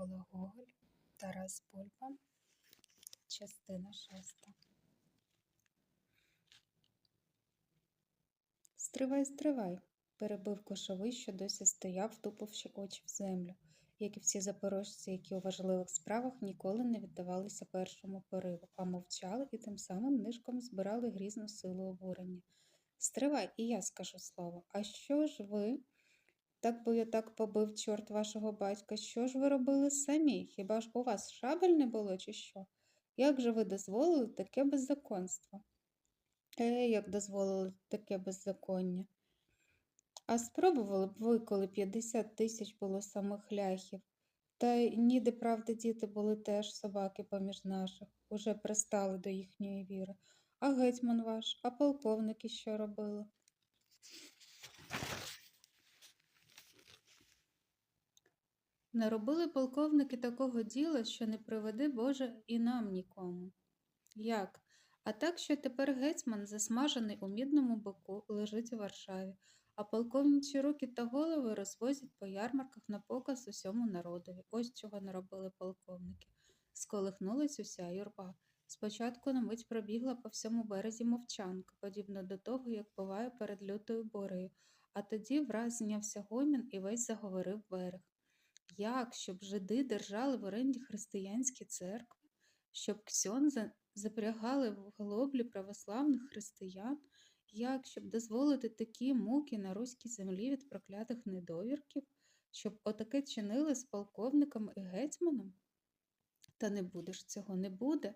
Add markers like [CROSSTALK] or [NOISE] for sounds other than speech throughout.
Микола Гоголь, Тарас Бульба, частина шоста. Стривай, стривай, перебив кошовий, що досі стояв, втупивши очі в землю, як і всі запорожці, які у важливих справах ніколи не віддавалися першому пориву, а мовчали і тим самим нишком збирали грізну силу обурення. Стривай, і я скажу слово. А що ж ви? Так би я так побив чорт вашого батька. Що ж ви робили самі? Хіба ж у вас шабель не було, чи що? Як же ви дозволили таке беззаконство? Е, як дозволили таке беззаконня? А спробували б ви, коли 50 тисяч було самих ляхів? Та ніде, правда, діти були теж собаки поміж наших, уже пристали до їхньої віри. А гетьман ваш, а полковники що робили? Не робили полковники такого діла, що не приведи Боже і нам нікому. Як? А так, що тепер гетьман, засмажений у мідному боку, лежить у Варшаві, а полковничі руки та голови розвозять по ярмарках на показ усьому народові. Ось чого не робили полковники. Сколихнулась уся юрба. Спочатку на мить пробігла по всьому березі мовчанка, подібно до того, як буває перед лютою борею, а тоді враз знявся гомін і весь заговорив берег. Як, щоб жиди держали в оренді християнські церкви, щоб ксьонза запрягали в глоблі православних християн, як, щоб дозволити такі муки на руській землі від проклятих недовірків, щоб отаке чинили з полковником і гетьманом? Та не будеш цього, не буде.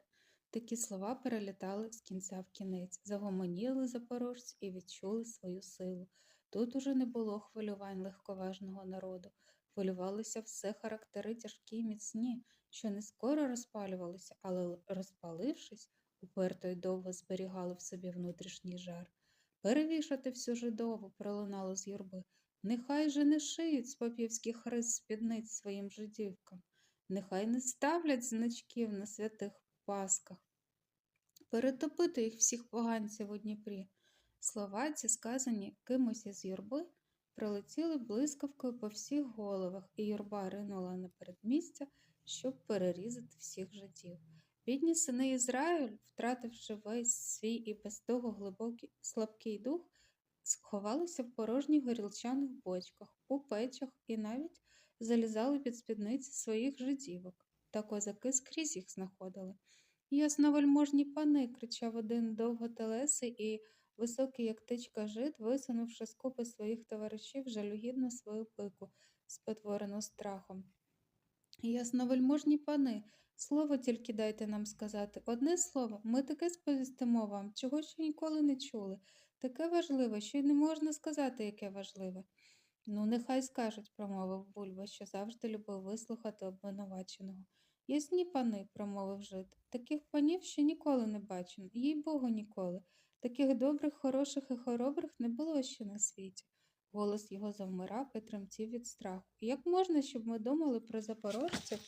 Такі слова перелітали з кінця в кінець, загомоніли запорожці і відчули свою силу. Тут уже не було хвилювань легковажного народу. Хвилювалися все характери тяжкі й міцні, що не скоро розпалювалися, але, розпалившись, уперто й довго зберігали в собі внутрішній жар. Перевішати всю жидову пролунало з юрби. Нехай же не шиють з попівських христ спідниць своїм жидівкам, нехай не ставлять значків на святих пасках. Перетопити їх всіх поганців у Дніпрі. Слова ці, сказані кимось із юрби, пролетіли блискавкою по всіх головах, і юрба ринула на передмістя, щоб перерізати всіх життів. Бідні сини Ізраїль, втративши весь свій і без того глибокий слабкий дух, сховалися в порожніх горілчаних бочках, у печах і навіть залізали під спідниці своїх жидівок, та козаки скрізь їх знаходили. Ясновельможні пани, кричав один довготелесий і високий, як тичка жит, висунувши з купи своїх товаришів жалюгідно свою пику, спотворену страхом. Ясновельможні пани, слово тільки дайте нам сказати. Одне слово, ми таке сповістимо вам, чого ще ніколи не чули. Таке важливе, що й не можна сказати, яке важливе. Ну, нехай скажуть, промовив Бульба, що завжди любив вислухати обвинуваченого. Ясні пани, промовив жид, таких панів ще ніколи не бачено, їй Богу, ніколи. Таких добрих, хороших і хоробрих не було ще на світі. Голос його завмирав і тремтів від страху. Як можна, щоб ми думали про запорожців?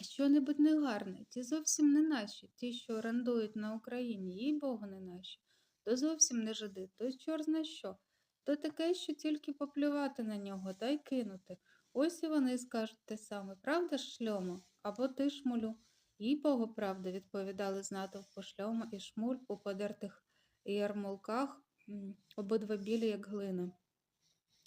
Що-небудь негарне, ті зовсім не наші, ті, що орендують на Україні, їй Богу, не наші. То зовсім не жиди, то чор зна що. То таке, що тільки поплювати на нього та й кинути. Ось і вони скажуть те саме, правда ж, шльомо? Або ти шмулю. Їй Богу, правда, відповідали з натовпу шльома і шмуль у подертих ярмолках, обидва білі, як глина.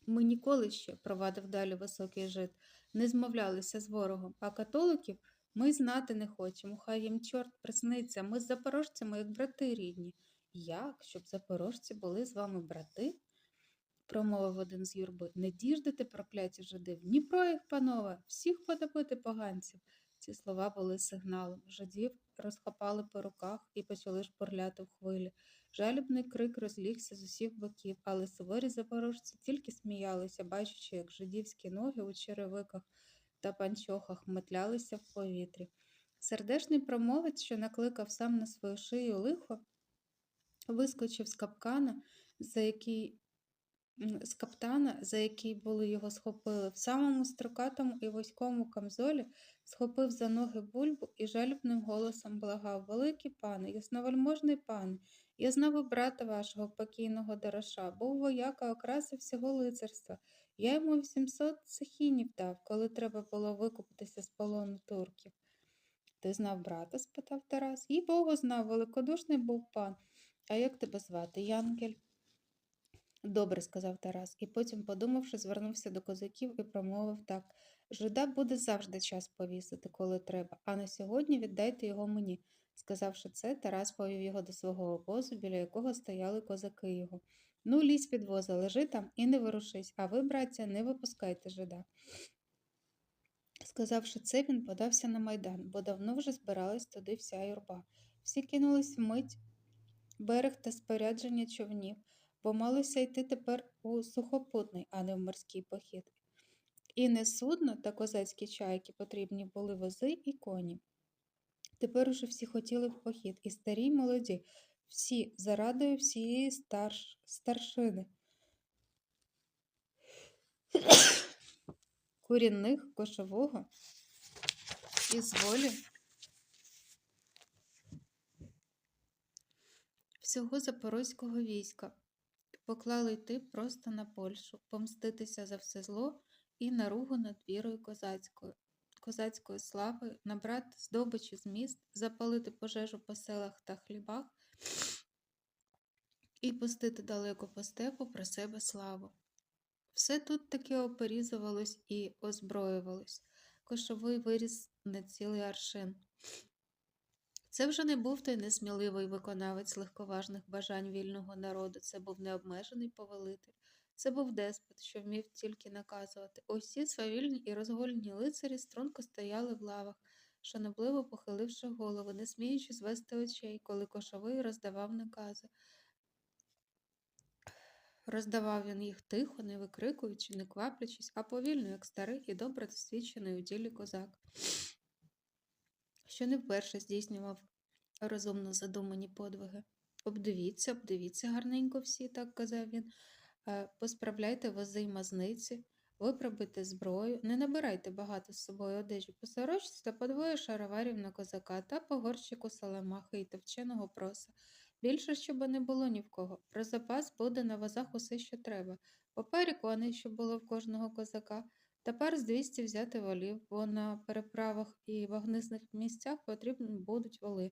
Ми ніколи ще, провадив далі високий жит, не змовлялися з ворогом, а католиків ми знати не хочемо. Хай їм чорт присниться. Ми з запорожцями, як брати рідні. Як, щоб запорожці були з вами брати? промовив один з юрби. Не діждете, прокляті жиди. В Дніпро їх, панове, всіх потопити поганців. Ці слова були сигналом. Жидів розхопали по руках і почали шпурляти в хвилі. Жалібний крик розлігся з усіх боків, але суворі запорожці тільки сміялися, бачачи, як жидівські ноги у черевиках та панчохах метлялися в повітрі. Сердешний промовець, що накликав сам на свою шию лихо, вискочив з капкана, за який з каптана, за який були його схопили, в самому строкатому і вузькому камзолі схопив за ноги бульбу і жалібним голосом благав Великий пане, ясновельможний пане, я знову брата вашого покійного Дороша, був вояка окраси всього лицарства, Я йому 800 сахінів дав, коли треба було викупитися з полону турків. Ти знав брата? спитав Тарас. Їй Богу знав, великодушний був пан. А як тебе звати, Янгель? Добре, сказав Тарас, і потім, подумавши, звернувся до козаків і промовив так Жида буде завжди час повісити, коли треба, а на сьогодні віддайте його мені. Сказавши це, Тарас повів його до свого обозу, біля якого стояли козаки його. Ну, лізь під воза, лежи там і не ворушись, а ви, браття, не випускайте жида. Сказавши це, він подався на майдан, бо давно вже збиралась туди вся юрба. Всі кинулись вмить берег та спорядження човнів, бо малося йти тепер у сухопутний, а не в морський похід. І не судно та козацькі чайки потрібні були вози і коні. Тепер уже всі хотіли в похід, і старі, й молоді, всі за радою всієї старш... старшини. [COUGHS] Курінних, кошового і з волі всього запорозького війська. Поклали йти просто на Польщу, помститися за все зло і наругу над вірою козацькою, козацької слави, набрати здобичі з міст, запалити пожежу по селах та хлібах і пустити далеко по степу про себе славу. Все тут таки оперізувалось і озброювалось. Кошовий виріс на цілий аршин. Це вже не був той несміливий виконавець легковажних бажань вільного народу, це був необмежений повелитель. Це був деспот, що вмів тільки наказувати. Усі свавільні і розгольні лицарі струнко стояли в лавах, шанобливо похиливши голови, не сміючи звести очей, коли кошовий роздавав накази. Роздавав він їх тихо, не викрикуючи, не кваплячись, а повільно, як старий і добре досвідчений у ділі козак, що не вперше здійснював розумно задумані подвиги. Обдивіться, обдивіться гарненько всі, так казав він. «Е, Посправляйте вози мазниці, випробуйте зброю, не набирайте багато з собою одежі по сорочці та по двоє шароварів на козака та по горщику саламахи і товченого проса. Більше, щоб не було ні в кого. Про запас буде на возах усе, що треба. По парі коней, що було в кожного козака. Тепер з 200 взяти волів, бо на переправах і вогнисних місцях потрібні будуть воли.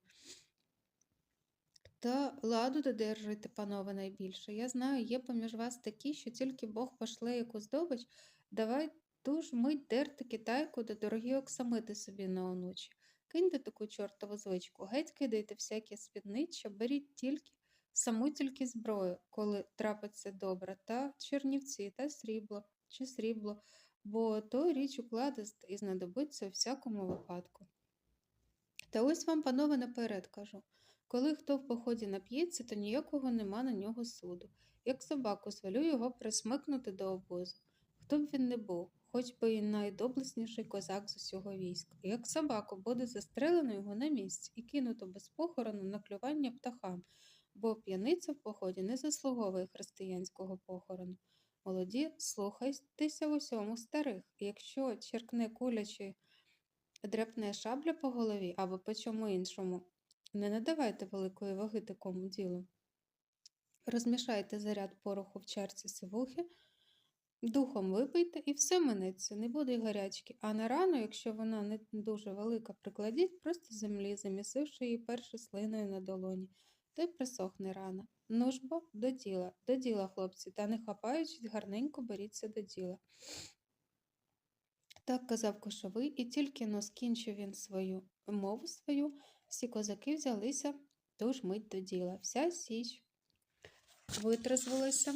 Та ладу додержуйте, панове, найбільше. Я знаю, є поміж вас такі, що тільки Бог пошле яку здобич, давай ту ж мить дерти китайку да дорогі оксамити собі на онучі. Киньте таку чортову звичку, геть кидайте всякі спідниччя, беріть тільки саму тільки зброю, коли трапиться добре, та чернівці, та срібло чи срібло, бо то річ укладист і знадобиться у всякому випадку. Та ось вам, панове, наперед кажу. Коли хто в поході нап'ється, то ніякого нема на нього суду. Як собаку звелю його присмикнути до обозу. Хто б він не був, хоч би і найдоблесніший козак з усього війська. Як собаку буде застрелено його на місці і кинуто без похорону на клювання птахам, бо п'яниця в поході не заслуговує християнського похорону. Молоді, слухайтеся в усьому старих. Якщо черкне куля чи дряпне шабля по голові або по чому іншому, не надавайте великої ваги такому ділу. Розмішайте заряд пороху в чарці сивухи, духом випийте і все минеться, не буде й гарячки. А на рану, якщо вона не дуже велика, прикладіть просто землі, замісивши її перше слиною на долоні, й присохне рана. Ну ж бо, до діла, до діла, хлопці, та не хапаючись, гарненько беріться до діла. Так казав кошовий, і тільки но скінчив він свою мову свою, всі козаки взялися ту ж мить до діла. Вся січ витрезвилася,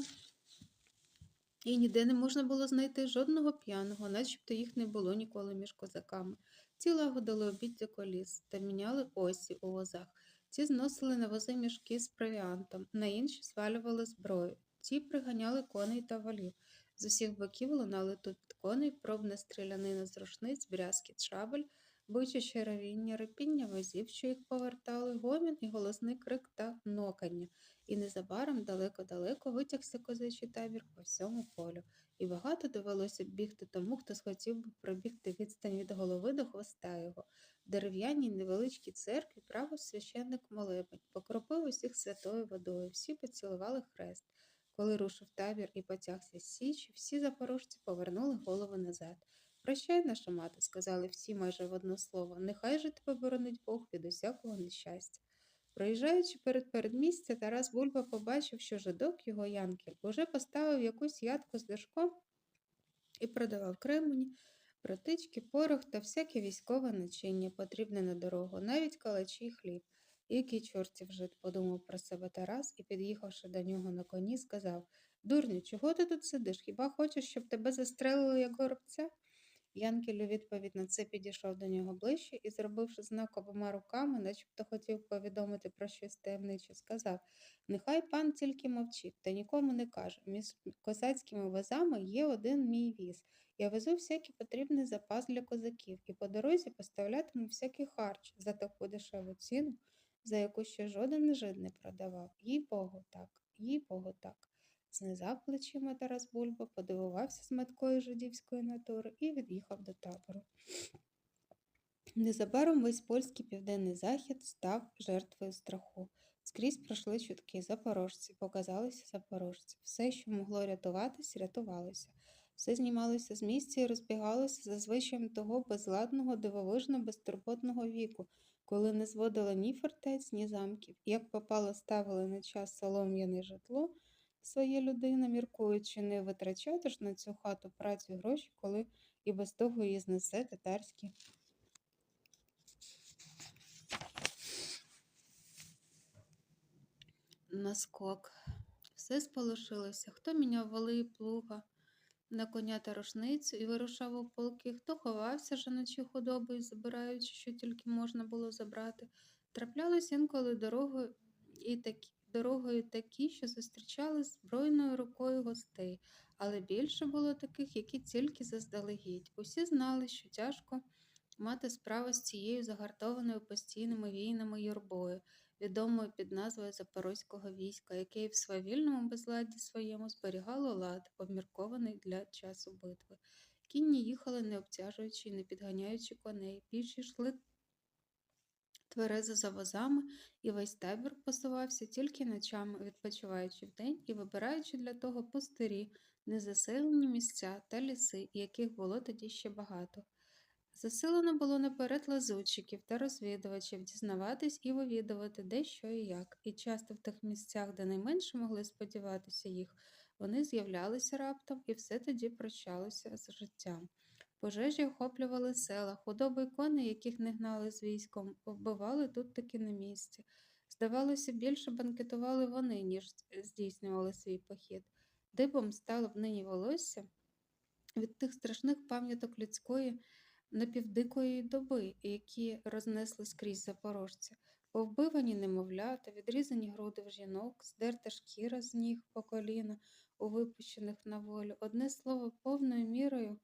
і ніде не можна було знайти жодного п'яного, начебто їх не було ніколи між козаками. Ці лагодили обіддя коліс та міняли осі у возах. Ці зносили на вози мішки з провіантом, на інші звалювали зброю. Ті приганяли коней та валів. З усіх боків лунали тут коней, пробна стрілянина з рушниць, брязкіт шабель, бичаче равіння, репіння возів, що їх повертали, гомін і голосний крик та нокання. І незабаром далеко-далеко витягся козачий табір по всьому полю, і багато довелося бігти тому, хто схотів би пробігти відстань від голови до хвоста його. В дерев'яній невеличкій церкві правив священник молебень, покропив усіх святою водою, всі поцілували хрест. Коли рушив табір і потягся з січі, всі запорожці повернули голови назад. Прощай, наша мати, сказали всі майже в одно слово. Нехай же тебе боронить Бог від усякого нещастя. Проїжджаючи перед передмістя, Тарас Бульба побачив, що жидок його Янкель уже поставив якусь ядку з дашком і продавав кремені, протички, порох та всяке військове начиння, потрібне на дорогу, навіть калачі й хліб. Який чортів жит, подумав про себе Тарас і, під'їхавши до нього на коні, сказав Дурню, чого ти тут сидиш? Хіба хочеш, щоб тебе застрелили, як горобця? Янкель у відповідь на це підійшов до нього ближче і, зробивши знак обома руками, начебто хотів повідомити про щось таємниче, сказав Нехай пан тільки мовчить та нікому не каже. Між козацькими возами є один мій віз. Я везу всякий потрібний запас для козаків і по дорозі поставлятиму всякий харч за таку дешеву ціну, за яку ще жоден жид не продавав. Їй Богу так, їй Богу так. Знизав плечима Тарас Бульба, подивувався з меткої жидівської натури і від'їхав до табору. Незабаром весь польський південний захід став жертвою страху. Скрізь пройшли чутки запорожці, показалися запорожці. Все, що могло рятуватись, рятувалося. Все знімалося з місця і розбігалося за звичаєм того безладного, дивовижно безтурботного віку, коли не зводили ні фортець, ні замків. Як попало, ставили на час солом'яне житло своє людина, міркуючи, не витрачати ж на цю хату працю гроші, коли і без того її знесе татарські. Наскок. Все сполошилося. Хто міняв воли і плуга на коня та рушницю і вирушав у полки, хто ховався жаночі худобою, забираючи, що тільки можна було забрати. Траплялись інколи дорогою і такі, дорогою такі, що зустрічали збройною рукою гостей, але більше було таких, які тільки заздалегідь. Усі знали, що тяжко мати справу з цією загартованою постійними війнами юрбою, відомою під назвою Запорозького війська, яке в свавільному безладді своєму зберігало лад, обміркований для часу битви. Кінні їхали, не обтяжуючи і не підганяючи коней, піші йшли тверезо за возами, і весь табір посувався тільки ночами, відпочиваючи вдень і вибираючи для того пустирі, незаселені місця та ліси, яких було тоді ще багато. Заселено було наперед лазутчиків та розвідувачів дізнаватись і вивідувати, де що і як, і часто в тих місцях, де найменше могли сподіватися їх, вони з'являлися раптом, і все тоді прощалося з життям. Пожежі охоплювали села, худоби коней, яких не гнали з військом, вбивали тут таки на місці. Здавалося, більше банкетували вони, ніж здійснювали свій похід. Дибом стало б нині волосся від тих страшних пам'яток людської напівдикої доби, які рознесли скрізь запорожця. Повбивані немовлята, відрізані груди в жінок, здерта шкіра з ніг по коліна, у випущених на волю. Одне слово, повною мірою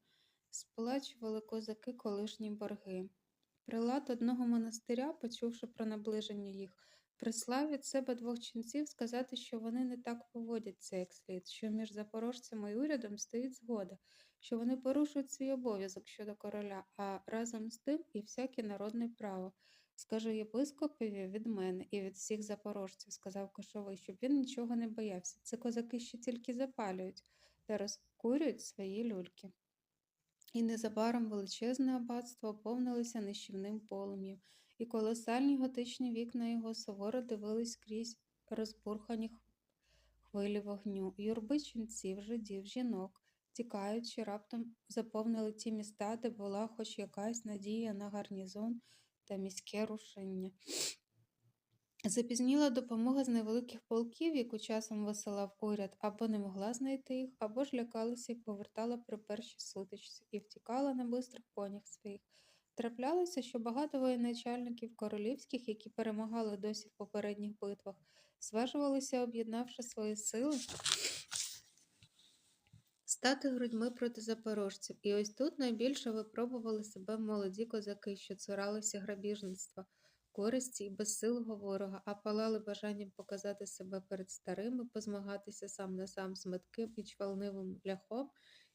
сплачували козаки колишні борги. Прилад одного монастиря, почувши про наближення їх, прислав від себе двох ченців сказати, що вони не так поводяться, як слід, що між запорожцями і урядом стоїть згода, що вони порушують свій обов'язок щодо короля, а разом з тим і всяке народне право. Скажу єпископові від мене і від всіх запорожців, сказав Кошовий, щоб він нічого не боявся. Це козаки ще тільки запалюють та розкурюють свої люльки. І незабаром величезне аббатство оповнилося нищівним полум'ям, і колосальні готичні вікна його суворо дивились крізь розбурхані хвилі вогню. Юрби ченців, жидів, жінок, тікаючи, раптом заповнили ті міста, де була хоч якась надія на гарнізон та міське рушення. Запізніла допомога з невеликих полків, яку часом висилав уряд, або не могла знайти їх, або ж лякалася і повертала при першій сутичці і втікала на бистрих конях своїх. Траплялося, що багато воєначальників королівських, які перемагали досі в попередніх битвах, зважувалися, об'єднавши свої сили, стати грудьми проти запорожців. І ось тут найбільше випробували себе молоді козаки, що цуралися грабіжництва користі і безсилого ворога, а палали бажанням показати себе перед старими, позмагатися сам на сам з метким і чвалнивим ляхом,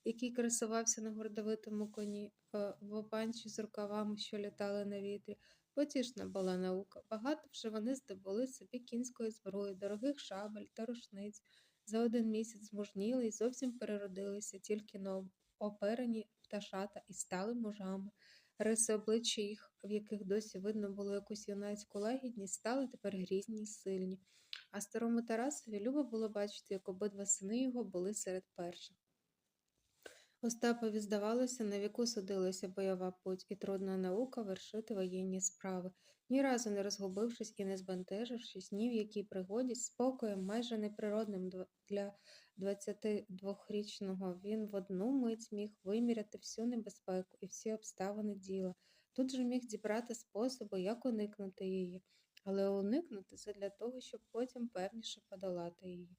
який красувався на гордовитому коні, е, в опанчі з рукавами, що літали на вітрі. Потішна була наука. Багато вже вони здобули собі кінської зброї, дорогих шабель та рушниць, За один місяць змужніли і зовсім переродилися, тільки но оперені пташата і стали мужами. Риси обличчя їх, в яких досі видно було якусь юнацьку лагідність, стали тепер грізні й сильні. А старому Тарасові любо було бачити, як обидва сини його були серед перших. Остапові здавалося, на віку судилася бойова путь і трудна наука вершити воєнні справи, ні разу не розгубившись і не збентежившись ні в якій пригоді, спокоєм, майже неприродним для 22-річного, він в одну мить міг виміряти всю небезпеку і всі обставини діла. Тут же міг дібрати способи, як уникнути її, але уникнути це для того, щоб потім певніше подолати її.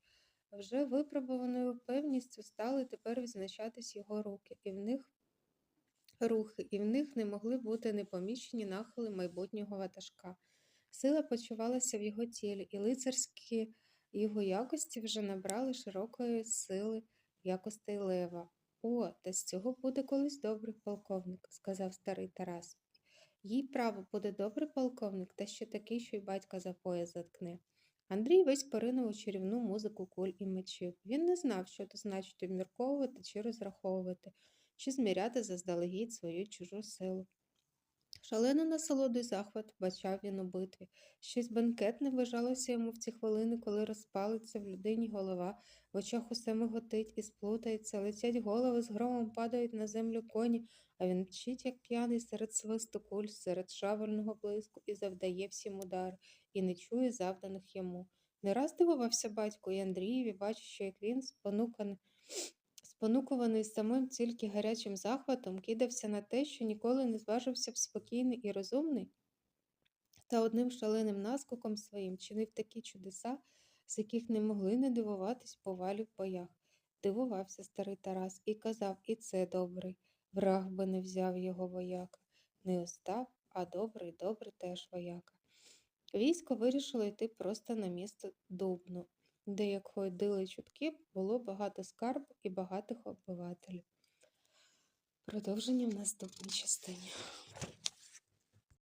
Вже випробуваною певністю стали тепер відзначатись його руки, і в них рухи, і в них не могли бути непомічені нахили майбутнього ватажка. Сила почувалася в його тілі, і лицарські його якості вже набрали широкої сили якостей лева. О, та з цього буде колись добрий полковник, сказав старий Тарас. Їй право буде добрий полковник, та ще такий, що й батька за пояс заткне. Андрій весь поринув у чарівну музику куль і мечів. Він не знав, що то значить обмірковувати чи розраховувати, чи зміряти заздалегідь свою чужу силу. Шалену насолоду й захват бачав він у битві. Щось бенкетне вважалося йому в ці хвилини, коли розпалиться в людині голова, в очах усе миготить і сплутається, летять голови з громом падають на землю коні, а він мчить, як п'яний серед свисту куль, серед шавельного блиску і завдає всім удар, і не чує завданих йому. Не раз дивувався батько і Андрієві, бачачи, як він, спонуканий, спонукуваний самим тільки гарячим захватом, кидався на те, що ніколи не зважився б спокійний і розумний, та одним шаленим наскоком своїм чинив такі чудеса, з яких не могли не дивуватись повалі в боях. Дивувався старий Тарас і казав, і це добрий. Враг би не взяв його вояка. Не Остап, а добрий, добрий теж вояка. Військо вирішило йти просто на місто Дубно, де, як ходили чутки, було багато скарб і багатих обивателів. Продовження в наступній частині.